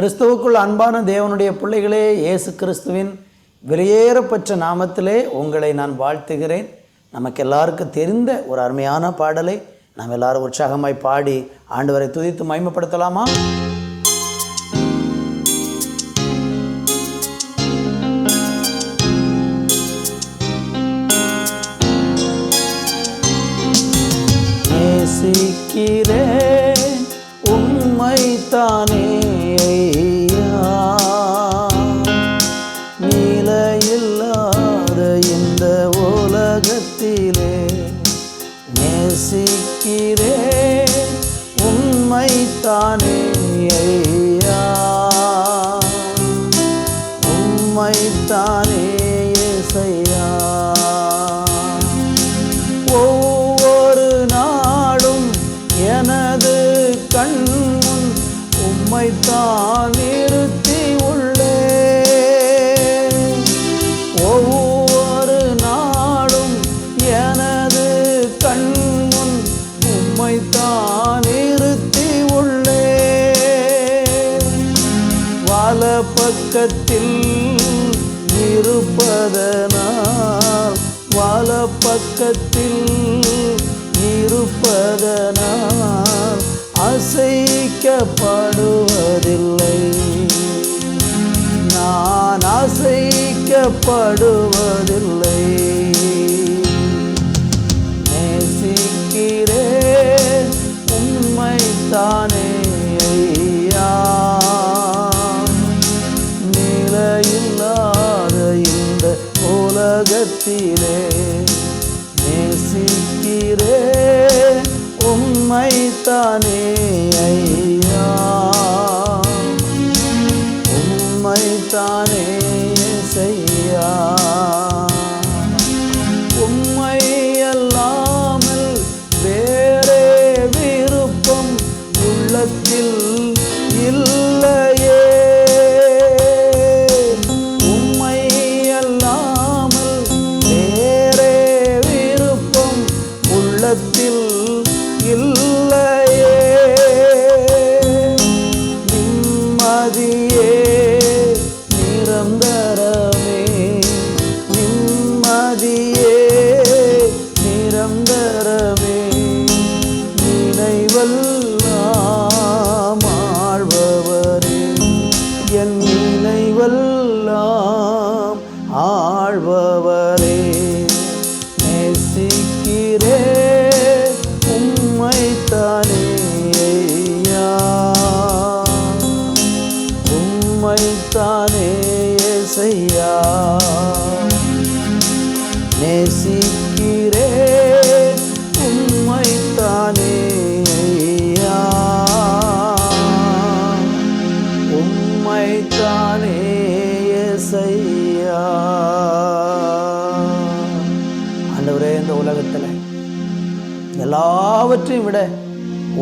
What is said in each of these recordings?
கிறிஸ்துவுக்குள் அன்பான தேவனுடைய பிள்ளைகளே இயேசு கிறிஸ்துவின் வெளியேறப்பெற்ற நாமத்திலே உங்களை நான் வாழ்த்துகிறேன். நமக்கு எல்லாருக்கும் தெரிந்த ஒரு அருமையான பாடலை நாம் எல்லாரும் உற்சாகமாய் பாடி ஆண்டவரை துதித்து மயமப்படுத்தலாமா நேசிக்கிறேன் உண்மைத்தானே பக்கத்தில் இருப்பதனால் வாழ பக்கத்தில் இருப்பதனால் அசைக்கப்படுவதில்லை. நான் அசைக்கப்படுவதில்லை. நேசிக்கிறேன் உண்மைத்தான் உலகத்திலே உள்ளத்தில் இல்லை செய்யா நேசிக்கிறே உம்மைத்தானே ஐயா. உம்மைத்தானே செய்யா ஆண்டவரே இந்த உலகத்தில் எல்லாவற்றையும் விட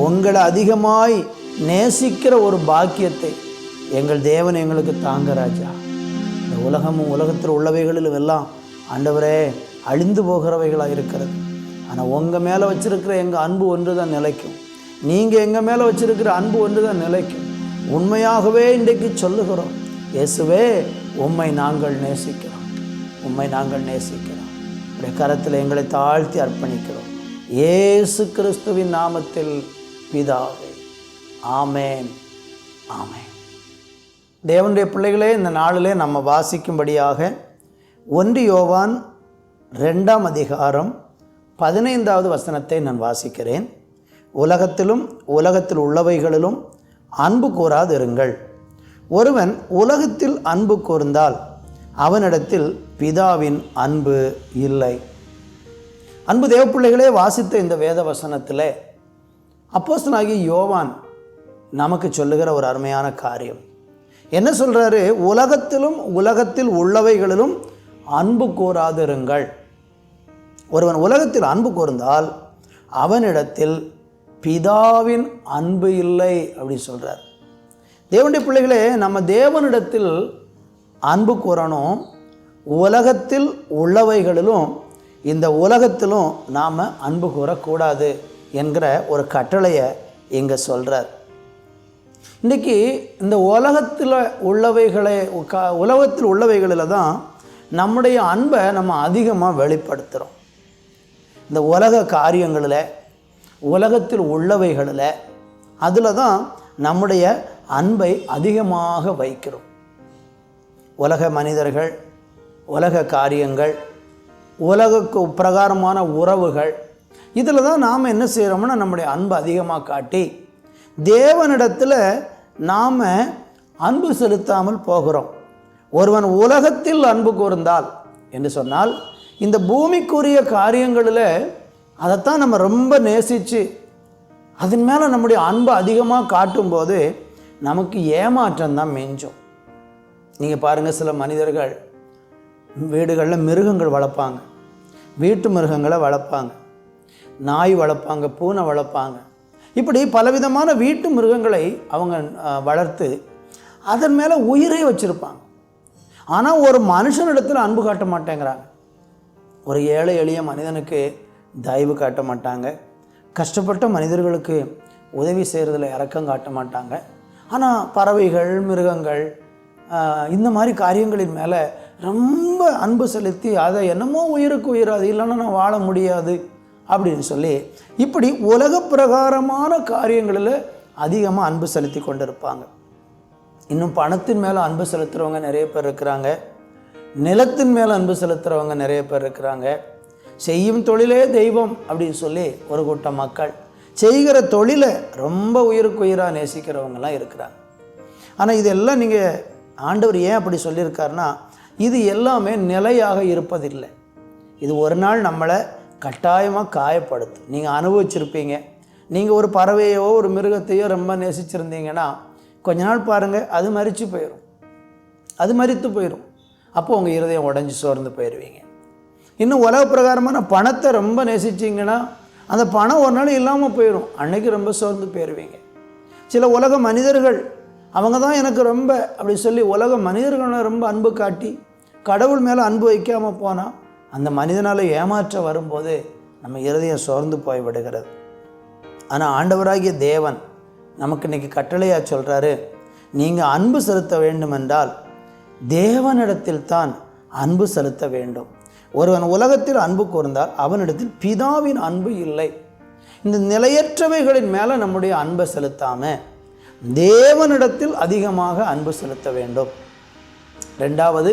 உங்களை அதிகமாய் நேசிக்கிற ஒரு பாக்கியத்தை எங்கள் தேவன் எங்களுக்கு தாங்க ராஜா. இந்த உலகமும் உலகத்தில் உள்ளவைகளிலும் எல்லாம் ஆண்டவரே அழிந்து போகிறவைகளாக இருக்கிறது. ஆனால் உங்கள் மேலே வச்சிருக்கிற எங்கள் அன்பு ஒன்று தான் நிலைக்கும். நீங்கள் எங்கள் மேலே வச்சிருக்கிற அன்பு ஒன்று தான் நிலைக்கும். உண்மையாகவே இன்றைக்கு சொல்லுகிறோம் இயேசுவே உம்மை நாங்கள் நேசிக்கிறோம். உம்மை நாங்கள் நேசிக்கிறோம். உடைய கரத்தில் எங்களை தாழ்த்தி அர்ப்பணிக்கிறோம். இயேசு கிறிஸ்துவின் நாமத்தில் பிதாவே. ஆமேன். ஆமேன். தேவனுடைய பிள்ளைகளே இந்த நாளிலே நம்ம வாசிக்கும்படியாக ஒன்று யோவான் ரெண்டாம் அதிகாரம் பதினைந்தாவது வசனத்தை நான் வாசிக்கிறேன். உலகத்திலும் உலகத்தில் உள்ளவைகளிலும் அன்பு கூறாதிருங்கள். ஒருவன் உலகத்தில் அன்பு கூர்ந்தால் அவனிடத்தில் பிதாவின் அன்பு இல்லை. அன்பு தேவப்பிள்ளைகளே வாசித்த இந்த வேத வசனத்தில் அப்போஸ்தனாகி யோவான் நமக்கு சொல்லுகிற ஒரு அருமையான காரியம். என்ன சொல்கிறாரு உலகத்திலும் உலகத்தில் உள்ளவைகளிலும் அன்பு கூறாதிருங்கள் ஒருவன் உலகத்தில் அன்பு கூர்ந்தால் அவனிடத்தில் பிதாவின் அன்பு இல்லை அப்படின்னு சொல்கிறார் தேவனுடைய பிள்ளைகளே நம்ம தேவனிடத்தில் அன்பு கூறணும் உலகத்தில் உள்ளவைகளிலும் இந்த உலகத்திலும் நாம் அன்பு கூறக்கூடாது என்கிற ஒரு கட்டளையை இங்கே சொல்கிறார் இன்றைக்கி இந்த உலகத்தில் உள்ளவைகளை க- உலகத்தில் உள்ளவைகளில் தான் நம்முடைய அன்பை நம்ம அதிகமாக வெளிப்படுத்துகிறோம் இந்த உலக காரியங்களில் உலகத்தில் உள்ளவைகளில் அதில் தான் நம்முடைய அன்பை அதிகமாக வைக்கிறோம். உலக மனிதர்கள் உலக காரியங்கள் உலகக்கு பிரகாரமான உறவுகள் இதில் தான் நாம் என்ன செய்கிறோம்னா நம்முடைய அன்பை அதிகமாக காட்டி தேவனிடத்தில் நாம் அன்பு செலுத்தாமல் போகிறோம். ஒருவன் உலகத்தில் அன்பு கூர்ந்தால் என்று சொன்னால் இந்த பூமிக்குரிய காரியங்களில் அதைத்தான் நம்ம ரொம்ப நேசித்து அதன் மேலே நம்முடைய அன்பு அதிகமாக காட்டும்போது நமக்கு ஏமாற்றம் தான் மிஞ்சும். நீங்கள் பாருங்கள் சில மனிதர்கள் வீடுகளில் மிருகங்கள் வளர்ப்பாங்க. வீட்டு மிருகங்களை வளர்ப்பாங்க. நாய் வளர்ப்பாங்க பூனை வளர்ப்பாங்க. இப்படி பலவிதமான வீட்டு மிருகங்களை அவங்க வளர்த்து அதன் மேலே உயிரை வச்சுருப்பாங்க. ஆனால் ஒரு மனுஷனிடத்தில் அன்பு காட்ட மாட்டேங்கிறாங்க. ஒரு ஏழை எளிய மனிதனுக்கு தயவு காட்ட மாட்டாங்க. கஷ்டப்பட்ட மனிதர்களுக்கு உதவி செய்கிறதுல இறக்கம் காட்ட மாட்டாங்க. ஆனால் பறவைகள் மிருகங்கள் இந்த மாதிரி காரியங்களின் மேலே ரொம்ப அன்பு செலுத்தி அதை என்னமோ உயிருக்கு உயிராது அது இல்லைன்னா நான் வாழ முடியாது. அப்படின்னு சொல்லி இப்படி உலக பிரகாரமான காரியங்களில் அதிகமாக அன்பு செலுத்தி கொண்டிருப்பாங்க. இன்னும் பணத்தின் மேலே அன்பு செலுத்துகிறவங்க நிறைய பேர் இருக்கிறாங்க. நிலத்தின் மேலே அன்பு செலுத்துகிறவங்க நிறைய பேர் இருக்கிறாங்க. செய்யும் தொழிலே தெய்வம் அப்படின்னு சொல்லி ஒரு கூட்டம் மக்கள் செய்கிற தொழிலை ரொம்ப உயிருக்கு உயிராக நேசிக்கிறவங்கலாம் இருக்கிறாங்க. ஆனால் இதெல்லாம் நீங்கள் ஆண்டவர் ஏன் அப்படி சொல்லியிருக்காருன்னா இது எல்லாமே நிலையாக இருப்பதில்லை. இது ஒரு நாள் நம்மளை கட்டாயமாக காயப்படுத்தும் நீங்கள் அனுபவிச்சிருப்பீங்க. நீங்கள் ஒரு பறவையோ ஒரு மிருகத்தையோ ரொம்ப நேசிச்சிருந்தீங்கன்னா கொஞ்ச நாள் பாருங்கள் அது மறித்து போயிடும் அது மறித்து போயிடும் அப்போ உங்கள் இருதயம் உடஞ்சி சோர்ந்து போயிடுவீங்க இன்னும் உலக பிரகாரமான பணத்தை ரொம்ப நேசிச்சிங்கன்னா அந்த பணம் ஒரு நாள் இல்லாமல் போயிடும் அன்னைக்கு ரொம்ப சோர்ந்து போயிடுவீங்க சில உலக மனிதர்கள் அவங்க தான் எனக்கு ரொம்ப அப்படி சொல்லி உலக மனிதர்களை ரொம்ப அன்பு காட்டி கடவுள் மேலே அன்பு வைக்காமல் போனால் அந்த மனிதனால் ஏமாற்ற வரும்போது நம்ம இருதயம் சோர்ந்து போய் விடுகிறது. ஆனால் ஆண்டவராகிய தேவன் நமக்கு இன்றைக்கி கட்டளையாக சொல்கிறாரு நீங்கள் அன்பு செலுத்த வேண்டுமென்றால் தேவனிடத்தில் தான் அன்பு செலுத்த வேண்டும். ஒருவன் உலகத்தில் அன்பு கூர்ந்தால் அவனிடத்தில் பிதாவின் அன்பு இல்லை. இந்த நிலையற்றவைகளின் மேலே நம்முடைய அன்பை செலுத்தாமல் தேவனிடத்தில் அதிகமாக அன்பு செலுத்த வேண்டும். ரெண்டாவது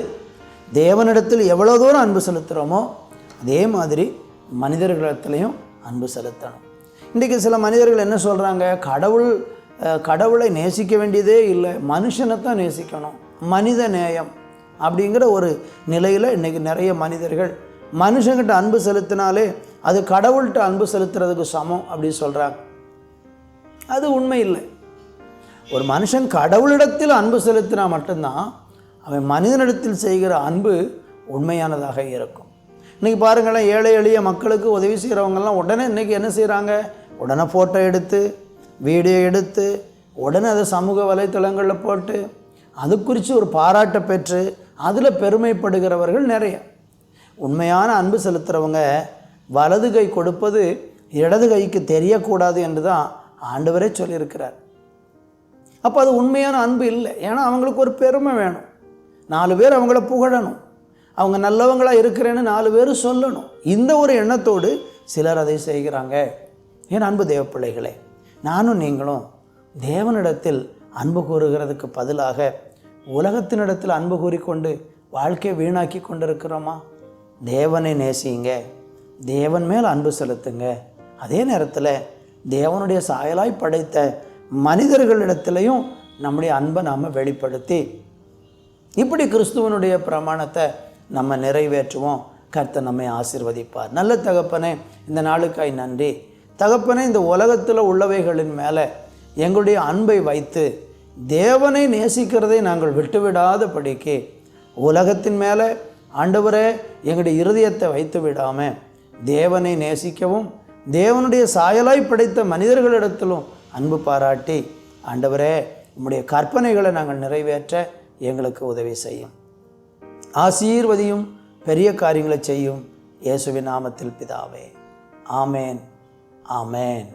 தேவனிடத்தில் எவ்வளோ தூரம் அன்பு செலுத்துகிறோமோ அதே மாதிரி மனிதர்களிடத்துலையும் அன்பு செலுத்தணும். இன்றைக்கி சில மனிதர்கள் என்ன சொல்கிறாங்க கடவுள் கடவுளை நேசிக்க வேண்டியதே இல்லை. மனுஷனை தான் நேசிக்கணும். மனித நேயம் அப்படிங்கிற ஒரு நிலையில் இன்றைக்கி நிறைய மனிதர்கள் மனுஷங்கிட்ட அன்பு செலுத்தினாலே அது கடவுள்கிட்ட அன்பு செலுத்துறதுக்கு சமம் அப்படின்னு சொல்கிறாங்க அது உண்மை இல்லை. ஒரு மனுஷன் கடவுளிடத்தில் அன்பு செலுத்தினா மட்டும்தான் அவன் மனிதனிடத்தில் செய்கிற அன்பு உண்மையானதாக இருக்கும். இன்றைக்கி பாருங்களேன் ஏழை எளிய மக்களுக்கு உதவி செய்கிறவங்கெல்லாம் உடனே இன்றைக்கி என்ன செய்கிறாங்க உடனே ஃபோட்டோ எடுத்து வீடியோ எடுத்து உடனே அதை சமூக வலைத்தளங்களில் போட்டு அது குறித்து ஒரு பாராட்டை பெற்று அதில் பெருமைப்படுகிறவர்கள் நிறைய. உண்மையான அன்பு செலுத்துகிறவங்க வலது கை கொடுப்பது இடது கைக்கு தெரியக்கூடாது என்று தான் ஆண்டவரே சொல்லியிருக்கிறார். அப்போ அது உண்மையான அன்பு இல்லை. ஏன்னா அவங்களுக்கு ஒரு பெருமை வேணும். நாலு பேர் அவங்கள புகழணும். அவங்க நல்லவங்களாக இருக்கிறேன்னு நாலு பேர் சொல்லணும். இந்த ஒரு எண்ணத்தோடு சிலர் அதை செய்கிறாங்க. என் அன்பு தேவ பிள்ளைகளே நானும் நீங்களும் தேவனிடத்தில் அன்பு கூறுகிறதுக்கு பதிலாக உலகத்தினிடத்தில் அன்பு கூறிக்கொண்டு வாழ்க்கையை வீணாக்கி கொண்டிருக்கிறோமா? தேவனை நேசிங்க. தேவன் மேல் அன்பு செலுத்துங்க. அதே நேரத்தில் தேவனுடைய சாயலாய் படைத்த மனிதர்களிடத்திலையும் நம்முடைய அன்பை நாம் வெளிப்படுத்தி இப்படி கிறிஸ்துவனுடைய பிரமாணத்தை நம்ம நிறைவேற்றுவோம். கர்த்தர் நம்மை ஆசிர்வதிப்பார். நல்ல தகப்பனே இந்த நாளுக்காய் நன்றி. தகப்பனே இந்த உலகத்தில் உள்ளவைகளின் மேலே எங்களுடைய அன்பை வைத்து தேவனை நேசிக்கிறதை நாங்கள் விட்டுவிடாதபடிக்கு உலகத்தின் மேலே ஆண்டவரே எங்களுடைய இருதயத்தை வைத்து விடாமல் தேவனை நேசிக்கவும் தேவனுடைய சாயலாய் படைத்த மனிதர்களிடத்திலும் அன்பு பாராட்டி ஆண்டவரே உம்முடைய கற்பனைகளை நாங்கள் நிறைவேற்ற எங்களுக்கு உதவி செய்யும். ஆசீர்வதியும் பெரிய காரியங்களை செய்யும் இயேசுவின் நாமத்தில் பிதாவே. ஆமேன். ஆமேன்.